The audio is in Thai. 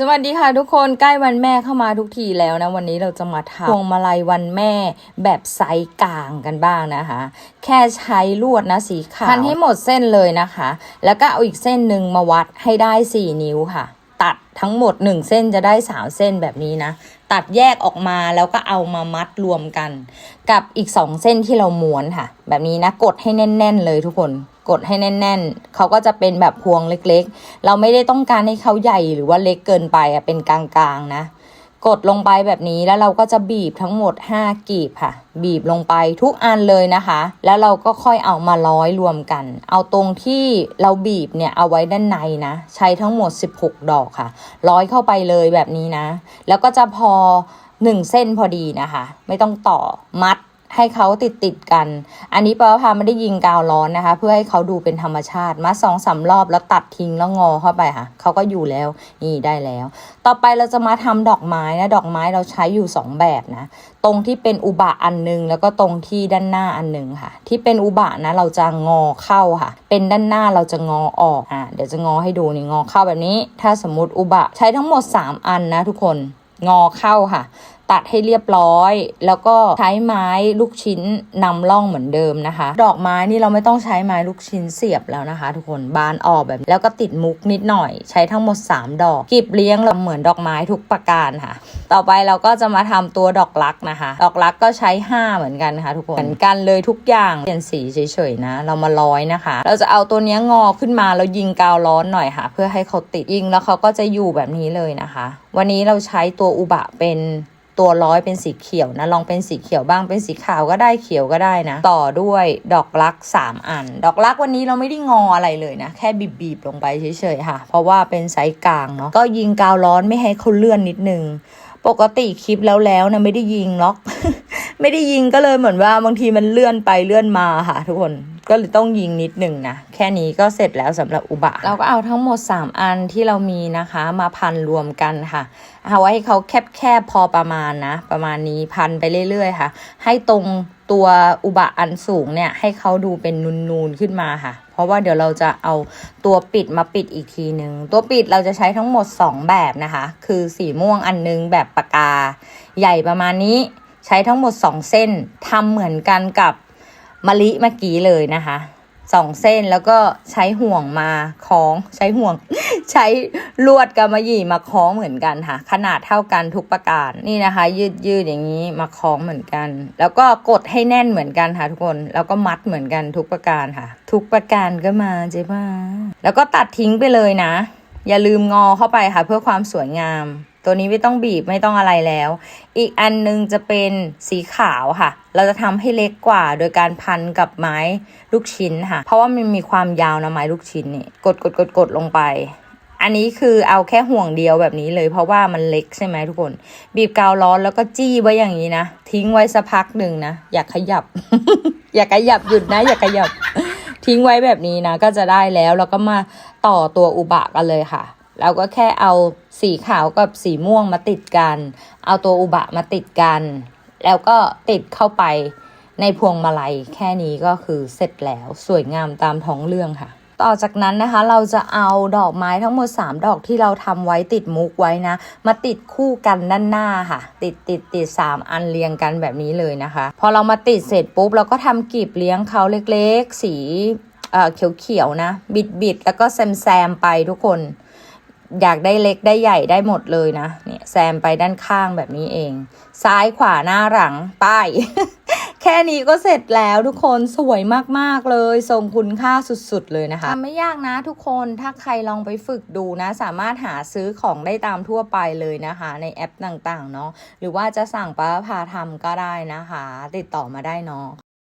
สวัสดีค่ะทุกคนใกล้วันแม่เข้ามาทุกทีแล้วนะวันนี้เราจะมาทำพวงมาลัยวันแม่แบบไซส์กลางกันบ้างนะคะ แค่ใช้ลวดนะสีขาวพันให้หมดเส้นเลยนะคะ แล้วก็เอาอีกเส้นหนึ่งมาวัดให้ได้ 4 นิ้วค่ะ ตัดทั้งหมด 1 เส้นจะได้3เส้นแบบนี้นะ ตัดแยกออกมาแล้วก็เอามามัดรวมกัน กับอีก 2 เส้นที่เราม้วนค่ะ แบบนี้นะกดให้แน่น ๆ เลยทุกคนกดให้แน่น ๆ เขาก็จะเป็นแบบพวงเล็กๆ เราไม่ได้ต้องการให้เขาใหญ่หรือว่าเล็กเกินไปอะเป็นกลางๆนะ กดลงไปแบบนี้แล้วเราก็จะบีบทั้งหมด 5 กีบค่ะ บีบลงไปทุกอันเลยนะคะ แล้วเราก็ค่อยเอามาร้อยรวมกัน เอาตรงที่เราบีบเนี่ยเอาไว้ด้านในนะ ใช้ทั้งหมด 16 ดอกค่ะ ร้อยเข้าไปเลยแบบนี้นะ แล้วก็จะพอ 1 เส้นพอดีนะคะ ไม่ต้องต่อมัด ให้เขาติดติดกัน อันนี้ปาพาไม่ได้ยิงกาวร้อนนะคะ เพื่อให้เขาดูเป็นธรรมชาติ มาสองสามรอบแล้วตัดทิ้งแล้วงอเข้าไปค่ะ เขาก็อยู่แล้ว นี่ได้แล้ว ต่อไปเราจะมาทำดอกไม้นะดอกไม้เราใช้อยู่สองแบบนะ ตรงที่เป็นอุบะอันหนึง แล้วก็ตรงที่ด้านหน้าอันหนึงค่ะ ที่เป็นอุบะนะเราจะงอเข้าค่ะ เป็นด้านหน้าเราจะงอออกอะเดี๋ยวจะงอให้ดูนี่งอเข้าแบบนี้ ถ้าสมมติอุบะใช้ทั้งหมด 3 อันนะทุกคนงอเข้าค่ะ ตัดให้เรียบร้อย แล้วก็ใช้ไม้ลูกชิ้นนำร่องเหมือนเดิมนะคะ ดอกไม้นี่เราไม่ต้องใช้ไม้ลูกชิ้นเสียบแล้วนะคะ ทุกคนบานออกแบบ แล้วก็ติดมุกนิดหน่อย ใช้ทั้งหมด 3 ดอกกีบเลี้ยงเราเหมือนดอกไม้ทุกประการค่ะ ต่อไปเราก็จะมาทำตัวดอกรักนะคะ ดอกรักก็ใช้ 5 เหมือนกันนะคะทุกคนเหมือนกันเลยทุกอย่างเปลี่ยนสีเฉยๆนะ เรามาร้อยนะคะ เราจะเอาตัวเนี้ยงอขึ้นมาแล้วยิงกาวร้อนหน่อยค่ะ เพื่อให้เขาติดยิงแล้วเขาก็จะอยู่แบบนี้เลยนะคะ วันนี้เราใช้ตัวอุบะเป็น ตัวร้อยเป็นสีเขียวนะ ลองเป็นสีเขียวบ้างเป็นสีขาวก็ได้เขียวก็ได้นะ ต่อด้วยดอกรัก 3 อัน ดอกรักวันนี้เราไม่ได้งออะไรเลยนะ แค่บีบๆลงไปเฉยๆค่ะ เพราะว่าเป็นไซส์กลางเนาะก็ยิงกาวร้อนไม่ให้เขาเลื่อนนิดนึงปกติคลิปแล้วแล้วนะไม่ได้ยิงล็อก ไม่ได้ยิงก็เลยเหมือนว่าบางทีมันเลื่อนไปเลื่อนมาค่ะทุกคน ก็เลยต้องยิงนิดหนึ่งนะ แค่นี้ก็เสร็จแล้วสำหรับอุบะ เราก็เอาทั้งหมด 3 อันที่เรามีนะคะ มาพันรวมกันค่ะ เอาไว้ให้เขาแคบๆพอประมาณนะ ประมาณนี้พันไปเรื่อยๆค่ะ ให้ตรงตัวอุบะอันสูงเนี่ย ให้เขาดูเป็นนูนๆขึ้นมาค่ะ เพราะว่าเดี๋ยวเราจะเอาตัวปิดมาปิดอีกทีหนึ่งตัวปิดเราจะใช้ทั้งหมด 2 แบบนะคะ คือสีม่วงอันนึงแบบปากกา ใหญ่ประมาณนี้ใช้ทั้งหมด 2 เส้นทำเหมือนกันกับ มะลิเมื่อกี้เลยนะคะสองเส้นแล้วก็ใช้ห่วงมาคล้องใช้ห่วง ใช้ลวดกำมะหยี่มาคล้องเหมือนกันค่ะ ขนาดเท่ากันทุกประการนี่นะคะ ยืดยืดอย่างนี้มาคล้องเหมือนกัน แล้วก็กดให้แน่นเหมือนกันค่ะทุกคนแล้วก็มัดเหมือนกันทุกประการค่ะ ทุกประการก็มาเจ๊บ้าแล้วก็ตัดทิ้งไปเลยนะ อย่าลืมงอเข้าไปค่ะเพื่อความสวยงาม ตัวนี้ไม่ต้องบีบไม่ต้องอะไรแล้ว อีกอันนึงจะเป็นสีขาวค่ะ เราจะทำให้เล็กกว่าโดยการพันกับไม้ลูกชิ้นค่ะ เพราะว่ามันมีความยาวนะไม้ลูกชิ้นนี่กดกดกดกดลงไปอันนี้คือเอาแค่ห่วงเดียวแบบนี้เลยเพราะว่ามันเล็กใช่ไหมทุกคน บีบกาวร้อนแล้วก็จี้ไว้อย่างนี้นะ ทิ้งไว้สักพักหนึ่งนะ อย่าขยับ อย่าขยับหยุดนะ อย่าขยับ ทิ้งไว้แบบนี้นะก็จะได้แล้วแล้วก็มาต่อตัวอุบะกันเลยค่ะเราก็แค่เอาสีขาวกับสีม่วงมาติดกัน เอาตัวอุบะมาติดกัน แล้วก็ติดเข้าไปในพวงมาลัยแค่นี้ก็คือเสร็จแล้วสวยงามตามท้องเรื่องค่ะ ต่อจากนั้นนะคะเราจะเอาดอกไม้ทั้งหมด 3 ดอกที่เราทำไว้ติดมุกไว้นะ มาติดคู่กันด้านหน้าค่ะ ติดติดติดสามอันเรียงกันแบบนี้เลยนะคะ พอเรามาติดเสร็จปุ๊บเราก็ทำกีบเลี้ยงเขาเล็กๆ สีเอ่อเขียวๆนะ บิดๆแล้วก็แซมๆไปทุกคนอยากได้เล็กได้ใหญ่ได้หมดเลยนะเนี่ยแซมไปด้านข้างแบบนี้เอง ซ้ายขวาหน้าหลังป้าย แค่นี้ก็เสร็จแล้วทุกคนสวยมากๆเลยทรงคุณค่าสุดๆเลยนะคะทำไม่ยากนะทุกคนถ้าใครลองไปฝึกดูนะ สามารถหาซื้อของได้ตามทั่วไปเลยนะคะ ในแอปต่างๆเนาะหรือว่าจะสั่งป้าพาทำก็ได้นะคะ ติดต่อมาได้เนาะ